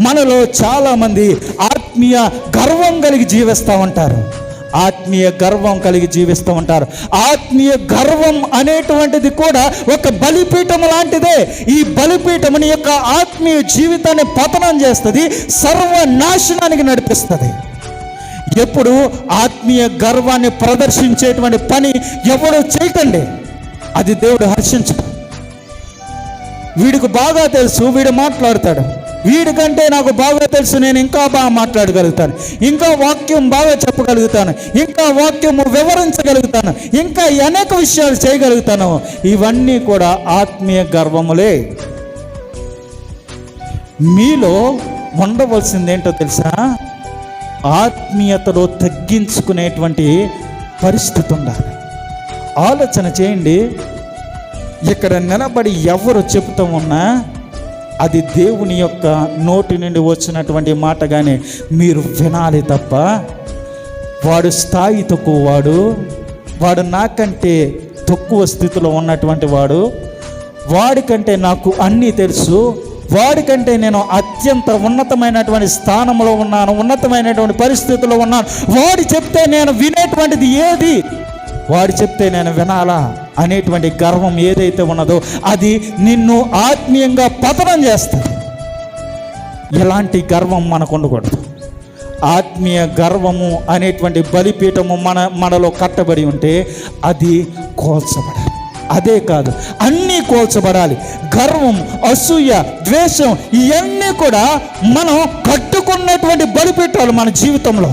మనలో చాలామంది ఆత్మీయ గర్వం కలిగి జీవిస్తూ ఉంటారు. ఆత్మీయ గర్వం కలిగి జీవిస్తూ ఉంటారు. ఆత్మీయ గర్వం అనేటువంటిది కూడా ఒక బలిపీఠం లాంటిదే. ఈ బలిపీఠం నీ యొక్క ఆత్మీయ జీవితాన్ని పతనం చేస్తుంది సర్వనాశనానికి నడిపిస్తుంది. ఎప్పుడు ఆత్మీయ గర్వాన్ని ప్రదర్శించేటువంటి పని ఎవడో చేయకండి అది దేవుడు హర్షించడు. వీడికి బాగా తెలుసు వీడు మాట్లాడతాడు. వీడికంటే నాకు బాగా తెలుసు నేను ఇంకా బాగా మాట్లాడగలుగుతాను. ఇంకా వాక్యం బాగా చెప్పగలుగుతాను. ఇంకా వాక్యము వివరించగలుగుతాను. ఇంకా అనేక విషయాలు చేయగలుగుతాను. ఇవన్నీ కూడా ఆత్మీయ గర్వములే. మీలో ఉండవలసింది ఏంటో తెలుసా? ఆత్మీయతలో తగ్గించుకునేటువంటి పరిస్థితి ఉండాలి. ఆలోచన చేయండి. ఇక్కడ నిలబడి ఎవరు చెబుతూ ఉన్నా అది దేవుని యొక్క నోటి నుండి వచ్చినటువంటి మాటగానే మీరు వినాలి తప్ప వాడు స్థాయి తక్కువ వాడు వాడు నాకంటే తక్కువ స్థితిలో ఉన్నటువంటి వాడు వాడికంటే నాకు అన్నీ తెలుసు వాడికంటే నేను అత్యంత ఉన్నతమైనటువంటి స్థానంలో ఉన్నాను ఉన్నతమైనటువంటి పరిస్థితుల్లో ఉన్నాను వాడు చెప్తే నేను వినేటువంటిది ఏది? వాడు చెప్తే నేను వినాలా అనేటువంటి గర్వం ఏదైతే ఉన్నదో అది నిన్ను ఆత్మీయంగా పతనం చేస్తుంది. ఎలాంటి గర్వం మనకు ఉండకూడదు. ఆత్మీయ గర్వము అనేటువంటి బలిపీఠము మన మనలో కట్టబడి ఉంటే అది కోల్చబడాలి. అదే కాదు అన్నీ కోల్చబడాలి. గర్వం అసూయ ద్వేషం ఇవన్నీ కూడా మనం కట్టుకున్నటువంటి బలిపీఠాలు మన జీవితంలో.